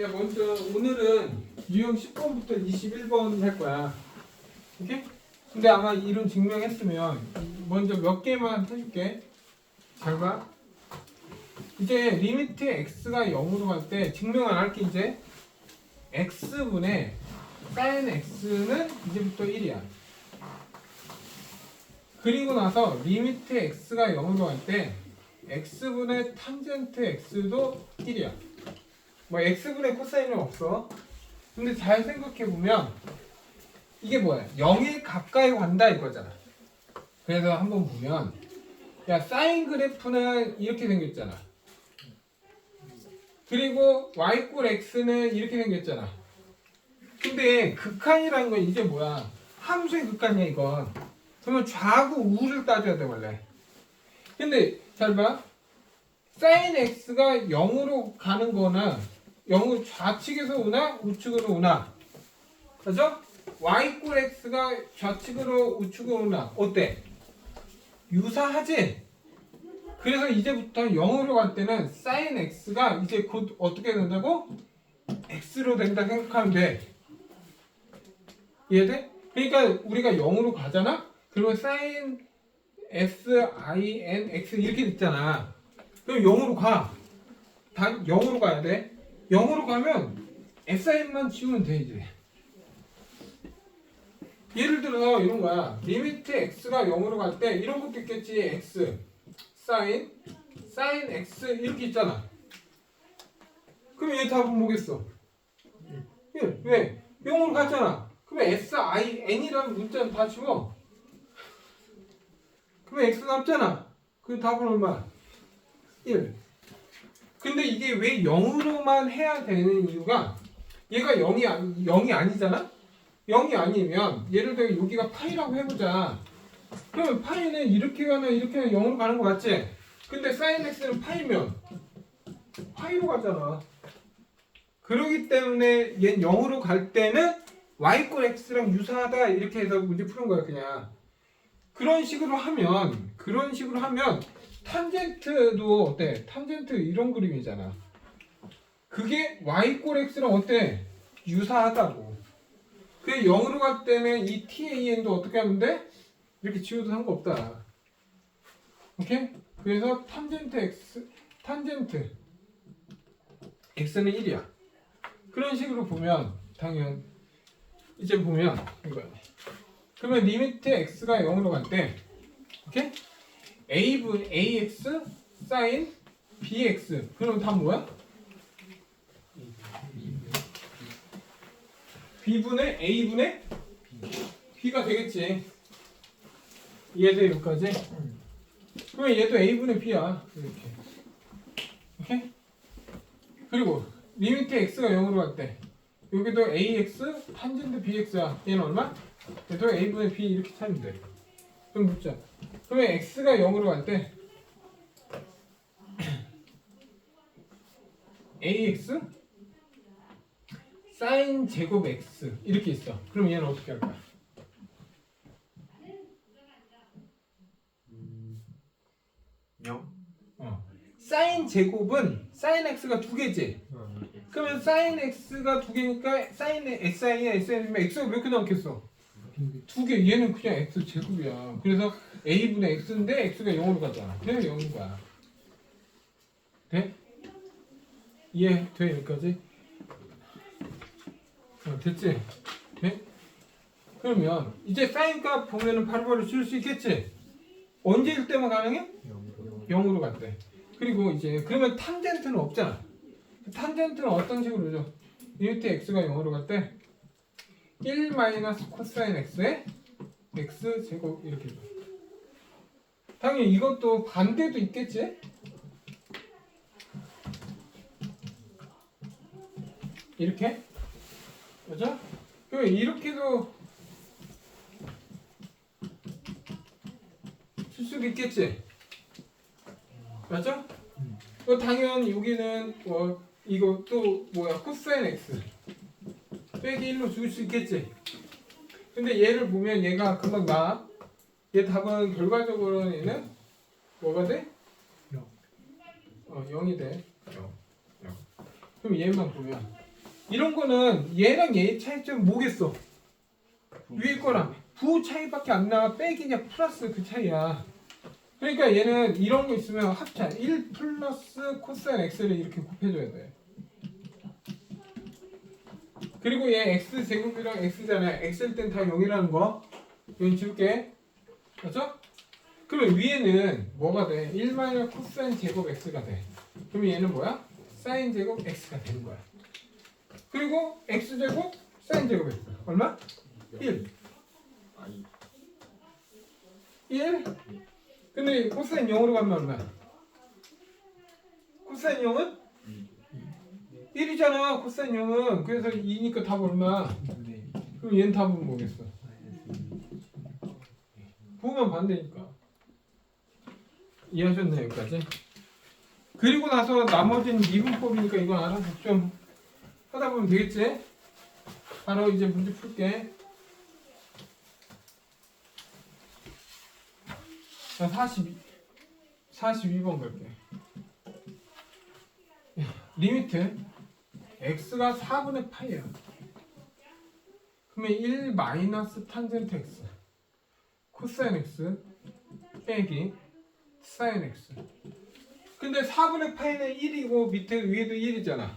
야 먼저 오늘은 유형 10번부터 21번 할 거야. 오케이? 근데 아마 이론 증명했으면 먼저 몇 개만 해줄게. 잘 봐. 이제 리미트 x가 0으로 갈 때 증명 안 할게 이제 x분의 sin x는 이제부터 1이야. 그리고 나서 리미트 x가 0으로 갈 때 x분의 탄젠트 x도 1이야. 뭐 x분의 코사인은 없어. 근데 잘 생각해 보면 이게 뭐야? 0에 가까이 간다 이거잖아. 그래서 한번 보면 야 사인 그래프는 이렇게 생겼잖아. 그리고 y 꼴 x는 이렇게 생겼잖아. 근데 극한이라는 건 이제 뭐야? 함수의 극한이야 이건. 그러면 좌하고 우를 따져야 돼 원래. 근데 잘 봐. 사인 x가 0으로 가는 거나 0을 좌측에서 오나 우측으로 오나 그죠? y 꼴 x가 좌측으로 우측으로 오나 어때? 유사하지? 그래서 이제부터 0으로 갈 때는 sin x가 이제 곧 어떻게 된다고? x로 된다 생각하면 돼 이해돼? 그러니까 우리가 0으로 가잖아? 그러면 sin s i n x 이렇게 있잖아 그럼 0으로 가. 단 0으로 가야 돼. 0으로 가면 SIN만 지우면 돼 이제. 예를 들어서 이런 거야. 리미트 x가 0으로 갈 때 이런 것도 있겠지. x, sin, sin x 이렇게 있잖아. 그럼 얘 답은 뭐겠어? 예, 왜? 0으로 갔잖아. 그러면 s, i, n이라는 문자는 다 지워. 그러면 x 남잖아. 그 답은 얼마? 1. 근데 이게 왜 0으로만 해야 되는 이유가 얘가 0이, 아니, 0이 아니잖아? 0이 아니면 예를 들어 여기가 파이라고 해보자. 그러면 파이는 이렇게 가나 이렇게 가나 0으로 가는 거 맞지? 근데 sin x는 파이면 파이로 가잖아. 그러기 때문에 얘 0으로 갈 때는 y 꼴 x랑 유사하다 이렇게 해서 문제 푸는 거야 그냥. 그런 식으로 하면 그런 식으로 하면 탄젠트도 어때? 탄젠트 이런 그림이잖아. 그게 y 꼴 x랑 어때? 유사하다고. 그게 0으로 갈 때는 이 tan도 어떻게 하면 돼? 이렇게 지워도 상관없다. 오케이? 그래서 탄젠트 x, 탄젠트 x는 1이야. 그런 식으로 보면 당연 이제 보면 이거야. 그러면 리미트 x가 0으로 갈 때, 오케이? a분 ax sin bx. 그럼 다 뭐야? b분의 a분의 b가 되겠지. 이해돼 여기까지? 그러면 얘도 a분의 b야. 이렇게. 오케이? 그리고 리미트 x가 0으로 갈 때 여기도 ax 탄젠트 bx야. 얘는 얼마? 얘도 a분의 b 이렇게 찾으면 돼. 그럼 묻자. 그러면 x가 0으로 갈 때 ax sin 제곱 x 이렇게 있어. 그럼 얘는 어떻게 할까? 영? 어. sin 제곱은 sin x가 두 개지. 그러면 sin x가 두 개니까 sin sin sin이면 x가 몇 개 남겠어? 두 개. 얘는 그냥 x 제곱이야. 그래서 a분의 x인데 x가 0으로 가잖아. 그래서 0인 거야. 돼? 이해 돼 여기까지? 어, 됐지? 돼? 그러면 이제 사인 값 보면은 바로바로 지울 수 있겠지? 언제일 때만 가능해? 영으로 0으로 갈 때. 그리고 이제 그러면 탄젠트는 없잖아. 탄젠트는 어떤 식으로 줘? 리미트 x가 0으로 갈 때 1 마이너스 코사인 x에 x 제곱 이렇게 줘. 당연히 이것도 반대도 있겠지? 이렇게? 그죠? 그럼 이렇게도 칠 수도 있겠지? 맞죠? 또 당연 여기는 뭐 이거 또 뭐야 코사인 x 빼기 1로 줄 수 있겠지? 근데 얘를 보면 얘가 금방 나. 얘 답은 결과적으로는 얘는 뭐가 돼? 영. 어 0이 돼. 0. 0. 그럼 얘만 보면 이런 거는 얘랑 얘의 차이점 뭐겠어? 위에 거랑 부 차이밖에 안 나와 빼기냐 플러스 그 차이야 그러니까 얘는 이런 거 있으면 합차 1 플러스 코사인 x를 이렇게 곱해줘야 돼 그리고 얘 x 제곱이랑 x잖아 x일 땐 다 0이라는 거 이건 지울게 맞죠? 그러면 위에는 뭐가 돼? 1 마이너스 코사인 제곱 x가 돼 그러면 얘는 뭐야? 사인 제곱 x가 되는 거야 그리고 x 제곱 사인 제곱 x 얼마? 1 아이 1 근데 코사인 0으로 가면 얼마야? 코사인 0은? 1이잖아 코사인 0은 그래서 2니까 답 얼마? 네 그럼 얘는 답은 뭐겠어? 부호만 반대니까 이해하셨나요 여기까지? 그리고 나서 나머지는 미분법이니까 이건 알아서 좀 하다 보면 되겠지? 바로 이제 문제 풀게 자 42, 42번 갈게 야, 리미트 x가 4분의 파이야 그러면 1 마이너스 탄젠트 x 코사인 x 빼기 사인 x. 근데 4분의 파이는 1이고 밑에 위에도 1이잖아.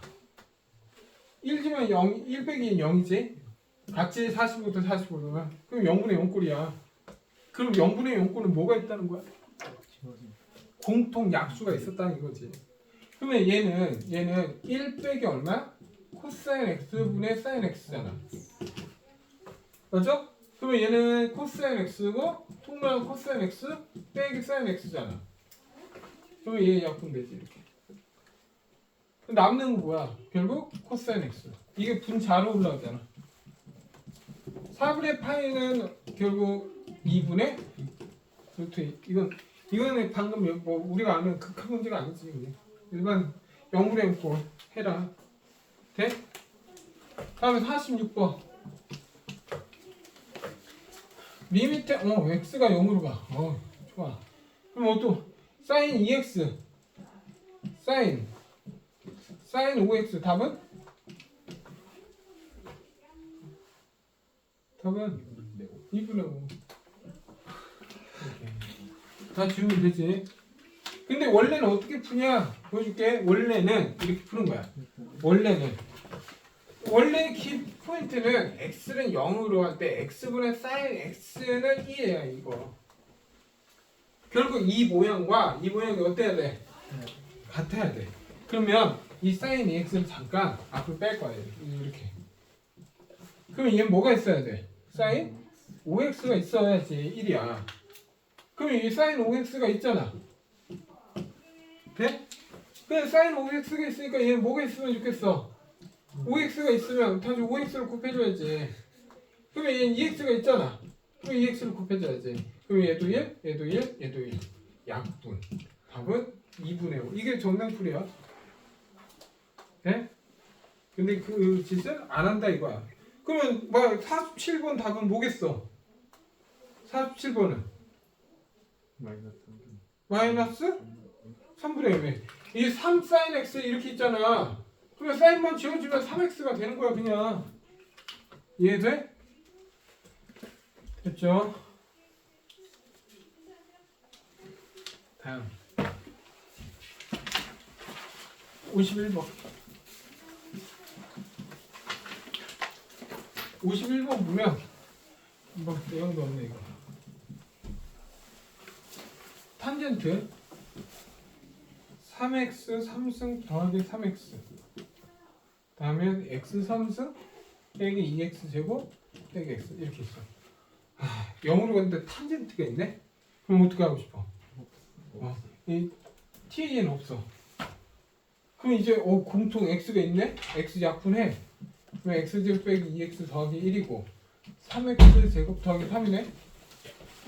1지면 0, 1 빼기 0이지? 같이 45도 45도면 그럼 0분의 0꼴이야. 그럼 0분의 0꼴은 뭐가 있다는 거야? 공통 약수가 있었다는 이거지. 그러면 얘는 얘는 1 빼기 얼마? 코사인 x분의 사인 x잖아 맞죠? 그러면 얘는 코사인 x고 통로는 코사인 x 빼기 사인 x잖아. 그러면 얘 약분 되지 이렇게. 그럼 남는 건 뭐야? 결국 코사인 x. 이게 분자로 올라가잖아. 4분의 파이는 결국 2분의 루트 2. 이건 이거는 방금 뭐 우리가 아는 극한 문제가 아니지. 이게. 일반 0분의 0꼴 해라. 돼? 다음에 46번. 리미트 어 x가 0으로 가. 어 좋아. 그럼 또 사인 2x 사인 사인 5x 답은 답은 2분의 5. 이렇게. 다 지우면 되지. 근데 원래는 어떻게 푸냐? 보여줄게. 원래는 이렇게 푸는 거야. 원래는 원래 키 포인트는 x는 0으로 할 때 x분의 사인 x는 2예요 이거 결국 이 모양과 이 모양이 어때야 돼? 같아야 돼 그러면 이 사인 2x를 잠깐 앞으로 뺄 거예요 이렇게 그러면 얘는 뭐가 있어야 돼? 사인 5x가 있어야지 1이야 그러면 이 사인 5x가 있잖아 돼? 그냥 사인 5x가 있으니까 얘는 뭐가 있으면 좋겠어? 5x가 있으면 다시 5x를 곱해줘야지. 그러면 얘는 2x가 있잖아. 그럼 2x를 곱해줘야지. 그럼 얘도 1, 얘도 1, 얘도 1. 약분. 답은 2분의 5. 이게 정답풀이야. 네? 근데 그 짓을 안 한다 이거야. 그러면 뭐 47번 답은 뭐겠어? 47번은 마이너스 마이너스 3분의 1. 이3 사인 x 이렇게 있잖아. 그러면 사인만 지워주면 3x가 되는 거야 그냥. 이해돼? 됐죠? 다음 51번 51번 보면 뭐 내용도 없네 이거 탄젠트 3x 3승 더하기 3x 다음에 x 3승 빼기 2x 제곱 빼기 x 이렇게 있어 아, 0으로 갔는데 탄젠트가 있네? 그럼 어떻게 하고 싶어? 어, 이 TA는 없어 그럼 이제 어, 공통 x가 있네? x 약분해 그럼 x 제곱 빼기 2x 더하기 1이고 3x 제곱 더하기 3이네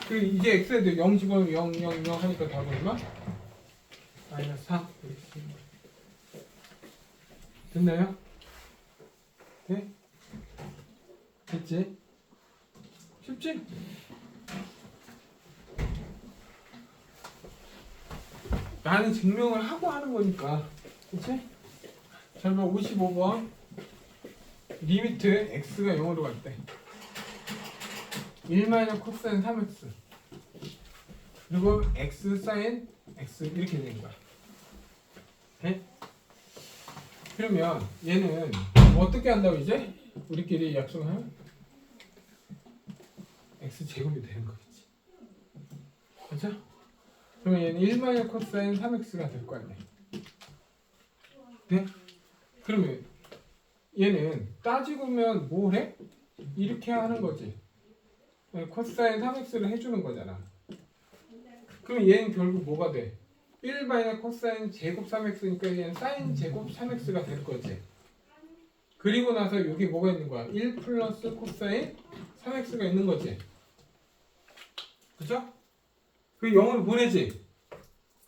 그 이제 x에도 0 집어넣으면 0, 0, 0 하니까 답은 얼마? 마이너스 3 됐나요? 돼? 됐지? 쉽지? 나는 증명을 하고 하는 거니까 그치? 잘 봐 55번 리미트 x가 0으로 갈 때 1 마이너스 코사인 3x 그리고 x 사인 x 이렇게 되는 거야. 네? 그러면 얘는 어떻게 한다고 이제 우리끼리 약속하면 x 제곱이 되는 거겠지. 그렇죠? 그러면 얘는 1 마이너스 코사인 3x가 될 거 아니야. 네? 그러면 얘는 따지고 보면 뭘 해? 이렇게 하는 거지. 네, 코사인 3x를 해주는 거잖아. 그럼 얘는 결국 뭐가 돼? 1 마이너스 코사인 제곱 3x니까 얘는 사인 제곱 3x가 될 거지. 그리고 나서 여기 뭐가 있는 거야? 1 플러스 코사인 3x가 있는 거지. 그죠? 그 0으로 보내지.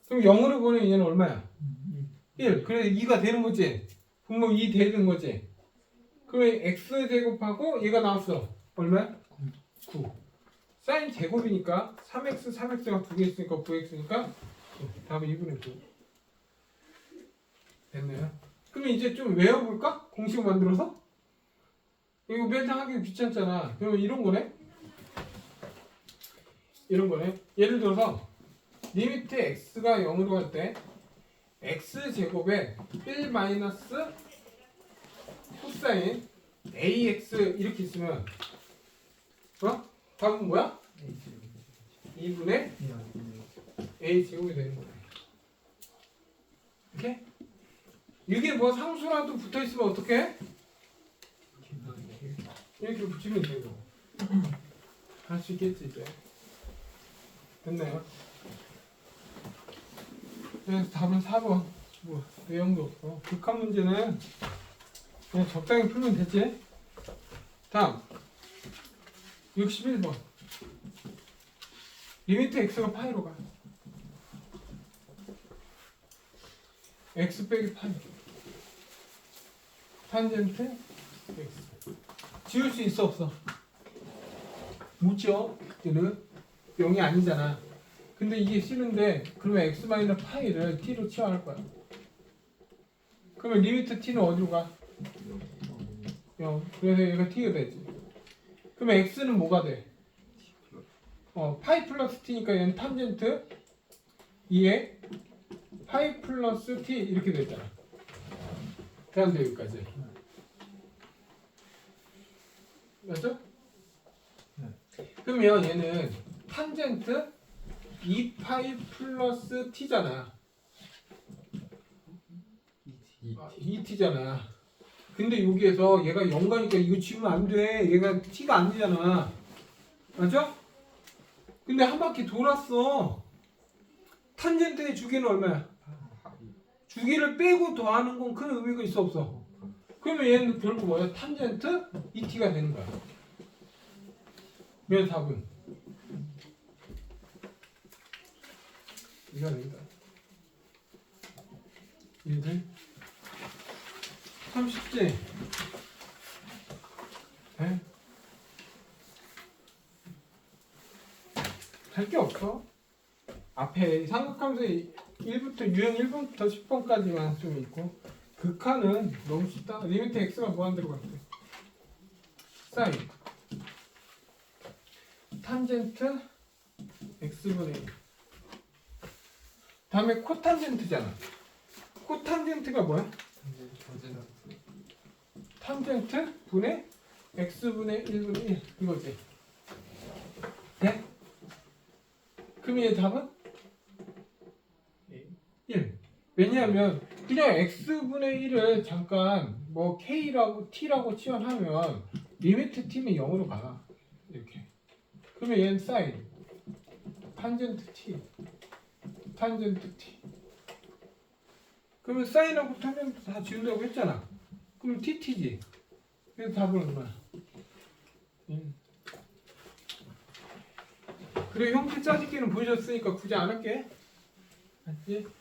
그럼 0으로 보내면 얘는 얼마야? 1. 그래 2가 되는 거지. 분모 2 되는 거지. 그러면 x 제곱하고 얘가 나왔어. 얼마야? 9. 사인 제곱이니까 3x 3x가 두 개 있으니까 9x니까 답은 2분의 9. 됐네요. 그럼 이제 좀 외워볼까? 공식 만들어서? 이거 맨날 하기 귀찮잖아. 그러면 이런 거네? 이런 거네. 예를 들어서 리미트 x가 0으로 갈 때 x 제곱에 1 마이너스 코사인 ax 이렇게 있으면 어? 답은 뭐야? 2분의 a 제곱이 되는 거네. 이렇게? 이게 뭐 상수라도 붙어 있으면 어떻게? 이렇게 붙이면 되고. 할 수 있겠지 이제. 됐나요? 그래서 답은 4번. 뭐 내용도 없고 극한 문제는 그냥 적당히 풀면 되지. 다음 61번. 리미트 x가 파이로 가. X 빼기 파이. 탄젠트 x. 지울 수 있어 없어? 못 지워. 얘는 0이 아니잖아. 근데 이게 싫은데 그러면 x 마이너 파이를 t로 치환할 거야. 그러면 리미트 t는 어디로 가? 0. 그래서 얘가 t가 되지. 그러면 x는 뭐가 돼? 어, 파이 플러스 t니까 얘는 탄젠트 2에 파이 플러스 t 이렇게 됐잖아. 대한대 여기까지. 맞죠? 그러면 얘는 탄젠트 2파이 플러스 t잖아. 2t잖아. 근데 여기에서 얘가 0가니까 이거 지우면 안 돼. 얘가 t가 안 되잖아. 맞죠? 근데 한 바퀴 돌았어. 탄젠트의 주기는 얼마야? 주기를 빼고 더하는 건 큰 의미가 있어 없어? 그러면 얘는 결국 뭐야? 탄젠트 2t가 되는 거야. 몇 답은? 이가 된다. 얘들 30제 네? 할게 없어. 앞에 삼각함수 1부터 유형 1번부터 10번까지만 좀 있고 극한은 너무 쉽다. 리미트 x가 무한대로 갈게. 사인 탄젠트 x분의 1 다음에 코탄젠트잖아. 코탄젠트가 뭐야? 탄젠트 분의 x분의 1분의 1 이거지. 네? 그럼 얘 답은? 1. 왜냐하면 그냥 x분의 1을 잠깐 뭐 k라고 t라고 치환하면 리미트 t는 0으로 가. 이렇게. 그러면 얘는 사인 탄젠트 t 탄젠트 t 그러면 사인하고 탄젠트 다 지운다고 했잖아. 그럼 tt지. 그래서 답은 얼마야? 음. 그래 형태 짜집기는 보여줬으니까 굳이 안 할게. 알지?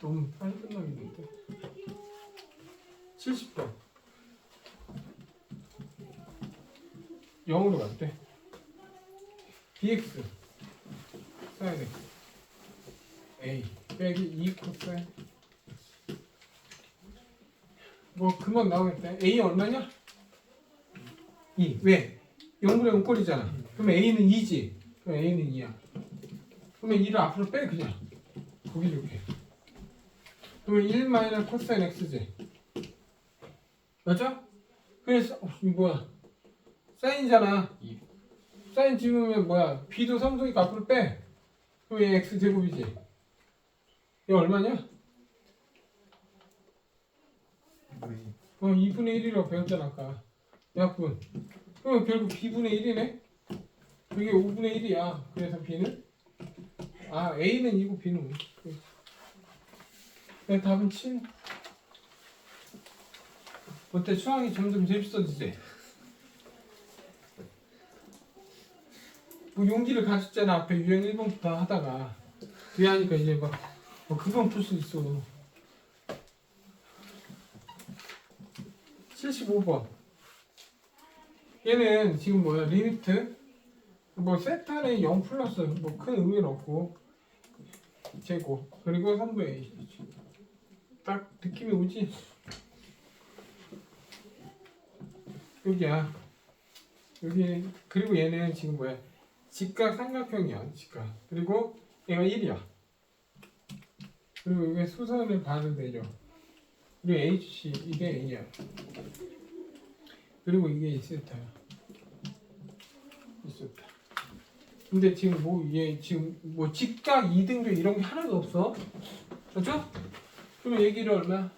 너무 빨리 끝나겠는데. 70번. 0으로 갔대. bx 사인 x a 빼기 2 코사인 뭐 금방 나오겠다 A 얼마냐? 2 왜? 0분의 0꼴이잖아 그러면 A는 2지 그럼 A는 2야 그러면 2를 앞으로 빼 그냥 거기 이렇게 그러면 1 마이너스 코사인 X지. 맞아? 그래서 어, 이 뭐야? 사인이잖아. 이. 사인 집으면 뭐야? B도 삼성이니까 앞으로 빼. 그럼 얘 X 제곱이지. 얘 얼마냐? 네. 어 2분의 1이라고 배웠잖아 아까. 약분. 그럼 결국 B분의 1이네? 그게 5분의 1이야. 그래서 B는? 아 A는 2고 B는 5 내 답은 7 어때? 수학이 점점 재밌어지지? 뭐 용기를 가졌잖아 앞에 유형 1번부터 하다가. 뒤에 하니까 이제 막뭐 그건 풀수 있어. 75번. 얘는 지금 뭐야? 리미트? 뭐 세타는 0 플러스 뭐 큰 의미는 없고 제곱 그리고 3분의 A 딱 느낌이 오지? 여기야. 여기 그리고 얘는 지금 뭐야? 직각 삼각형이야 직각. 그리고 얘가 1이야. 그리고 이게 수선을 봐도 되죠? 그리고 HC 이게 A야. 그리고 이게 이세타야 이세타 근데 지금 뭐 이게 지금 뭐 직각 2등도 이런 게 하나도 없어? 그렇죠? 그러면 얘기를 얼마?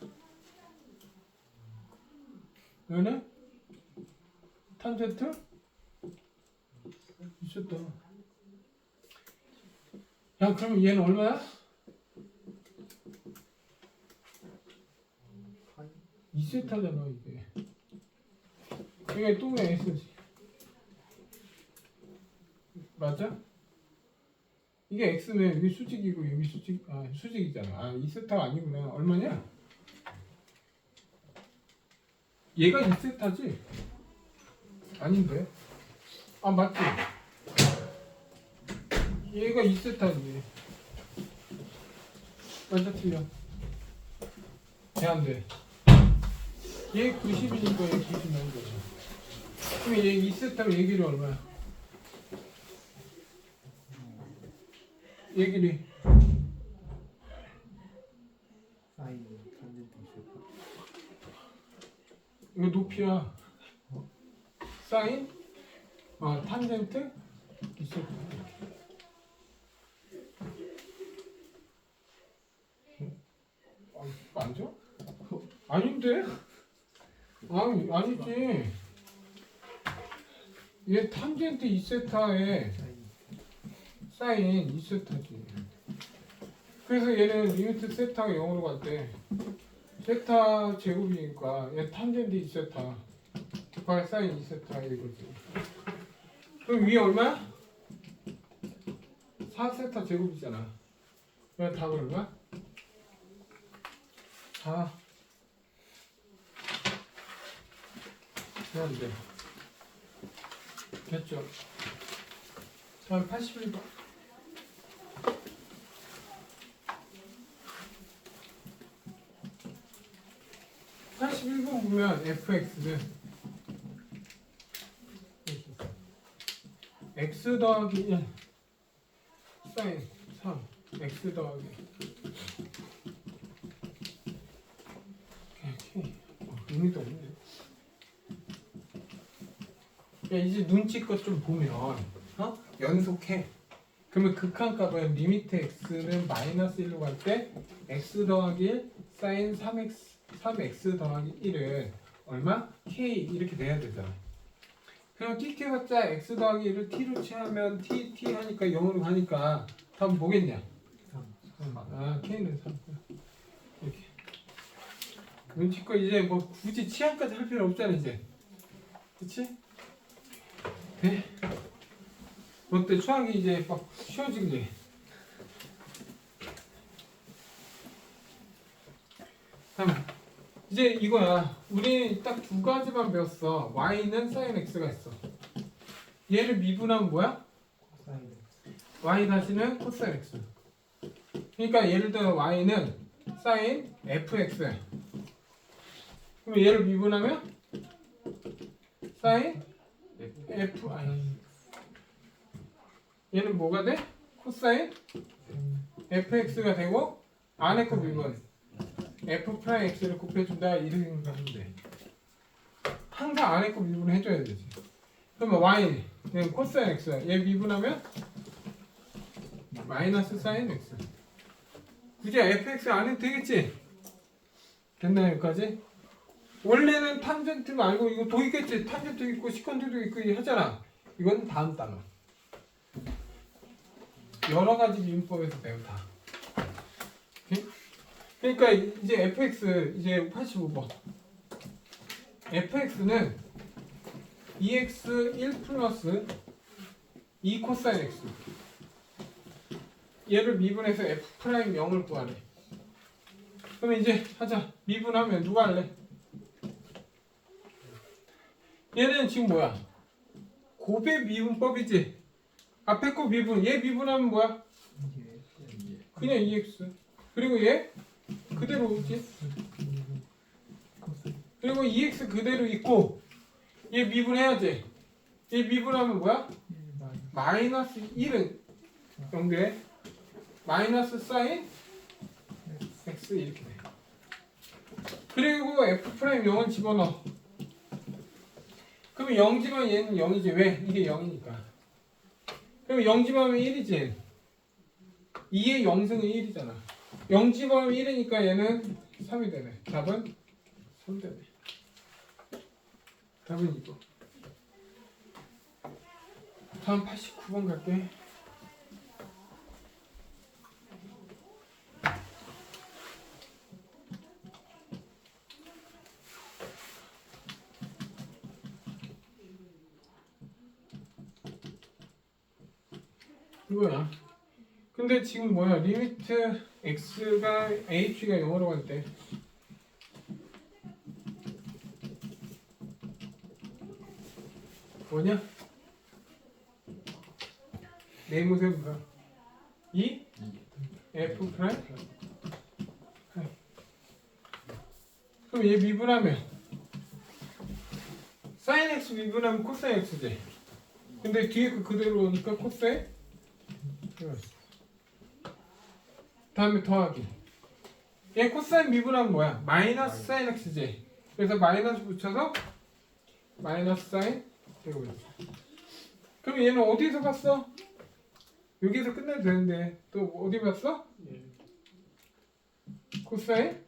얘는 탄젠트 있었다 야 그러면 얘는 얼마야? 이세타잖아 이게 이게 또 그냥 S지 맞아? 이게 X면 여기 수직이고 여기 수직 아 수직이잖아 아 2세타가 아니구나 얼마냐? 얘가 2세타지? 아닌데 아 맞지? 얘가 2세타지 맞아 틀려 대안돼 얘 90이니까 얘 90 나온 거지. 그럼 얘 2세타로 얘기를 얼마야? 얘기를 사인 탄젠트 있었다. 이거 높이야. 사인? 아 탄젠트? 있어. 아, 이거 안 줘? 아닌데? 아니 아니지. 얘 탄젠트 2세타에 사인. 사인 2세타지. 그래서 얘는 리미트 세타가 0으로 갈 때 세타 제곱이니까 얘 탄젠트 2세타 곱하기 사인 2세타 이거지. 그럼 위에 얼마야? 4세타 제곱이잖아. 그럼 답은 얼마? 4. 그럼 돼. 됐죠? 다음 81번. 81번 보면 fx는 x 더하기 1 사인 3 x 더하기 어, 의미도 없네. 야 이제 눈치껏 좀 보면 어? 연속해. 그러면 극한값은 리미트 x는 마이너스 1로 갈 때 x 더하기 1 사인 3x 3x 더하기 1은 얼마? k 이렇게 돼야 되잖아. 그럼 t 해봤자 x 더하기 1을 t로 취하면 t t 하니까 0으로 가니까 답은 뭐겠냐? 삼. 아 k는 3 이렇게 눈치껏 이제 뭐 굳이 취향까지 할 필요 없잖아 이제 그치? 네 어때 수학이 이제 막 쉬워지지? 다음 이제 이거야. 우리 딱 두 가지만 배웠어. y는 sin x가 있어. 얘를 미분하면 뭐야? y 다시는 cos x. 그러니까 예를 들어 y는 sin fx. 그럼 얘를 미분하면 sin f 아니 얘는 뭐가 돼? 코사인 fx가 되고 안에 거 미분 f 프라임 x를 곱해준다 이렇게 생각하면 돼. 항상 안에 거 미분을 해줘야 되지. 그러면 y는 코사인 x 얘 미분하면 마이너스 사인 x. 굳이 fx 안 해도 되겠지? 됐나 여기까지? 원래는 탄젠트 말고 이거 도 있겠지? 탄젠트 있고 시컨트도 있고 하잖아. 이건 다음 단어. 여러 가지 미분법에서 배우다. 그러니까 이제 fx 이제 85번. fx는 2x 1 플러스 2 코사인 x. 얘를 미분해서 f 프라임 0을 구하래. 그럼 이제 하자. 미분하면 누가 할래? 얘는 지금 뭐야? 고배 미분법이지. 앞에 거 미분. 얘 미분하면 뭐야? 그냥 2x. 그리고 얘 그대로. 코사인 그리고 2x 그대로 있고 얘 미분해야지. 얘 미분하면 뭐야? 1 마이너스 마이너스 1은 연결해. 마이너스 사인 x 이렇게 돼. 그리고 f 프라임 0은 집어넣어. 그러면 0 집으면 얘는 0이지. 왜? 이게 0이니까. 그럼 0 집으면 1이지. 2의 0승은 1이잖아. 0 집으면 1이니까 얘는 3이 되네. 답은 3 되네. 답은 이거. 다음 89번 갈게. 이거야. 근데 지금 뭐야? 리미트 x가 h가 0으로 갈 때. 뭐냐? 네모세모가. 2 f 프라임? 그럼 얘 미분하면 사인 x 미분하면 코사인 x지. 근데 뒤에 그 그대로 오니까 코사인 다음에 더하기. 얘 코사인 미분하면 뭐야. 마이너스 사인 x지 그래서 마이너스 붙여서 마이너스 사인 되고 있어 그럼 얘는 어디서 봤어? 여기서 끝내도 되는데. 또 어디 봤어? 코사인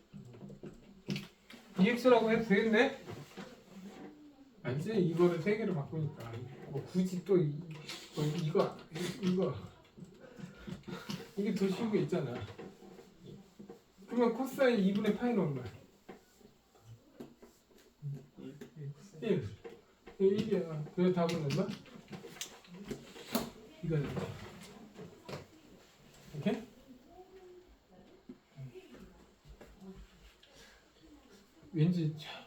EX라고 해도 되겠네? 아니지. 이거를 세 개로 바꾸니까. 뭐 굳이 또 이, 뭐 이거 이- 이거. 이게 더 쉬운 게 있잖아 그러면 코사인 2분의 파이는 얼마야? 1 1이야 그래 답은 얼마? 이거 이렇게? 왠지 차-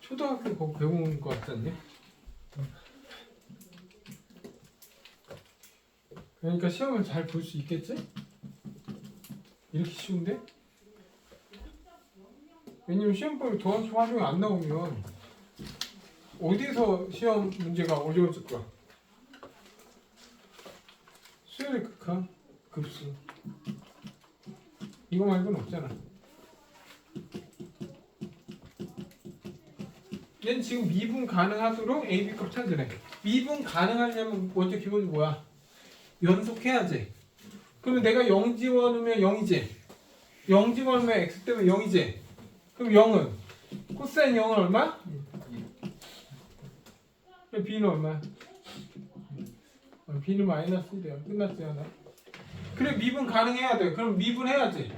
초등학교 거 배운 거 같지 않니? 그러니까 시험을 잘 볼 수 있겠지? 이렇게 쉬운데? 왜냐면 시험법이 도안수 활용이 안 나오면 어디서 시험 문제가 어려워질 거야? 수열의 극한, 급수 이거 말고는 없잖아 얘는 지금 미분 가능하도록 A, B값 찾으래 미분 가능하려면 먼저 기본이 뭐야? 연속해야지 그러면 내가 0 집어넣으면 0이지? 0 집어넣으면 X 때문에 0이지? 그럼 0은? 코사인 0은 얼마? B는 얼마? 어, B는 마이너스 1이야 끝났지 하나? 그래 미분 가능해야 돼. 그럼 미분해야지.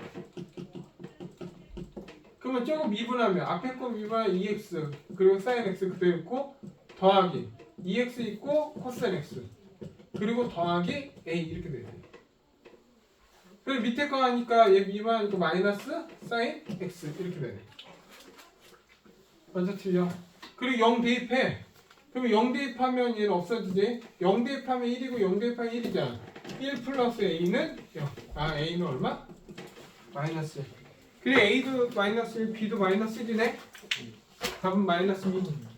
그러면 저거 미분하면 앞에 거 미분하면 2x 그리고 sin x 그대로 있고 더하기. 2x 있고 코사인 x. 그리고 더하기 a 이렇게 되지 그리고 밑에 거 하니까 얘 미분하니까 마이너스 sin x 이렇게 되네 완전 틀려 그리고 0 대입해 그러면 0 대입하면 얘는 없어지지 0 대입하면 1이고 0 대입하면 1이잖아 1 플러스 a는 0. 아 a는 얼마? 마이너스 1. 그래 a도 마이너스 1, b도 마이너스 1이네. 답은 마이너스 2.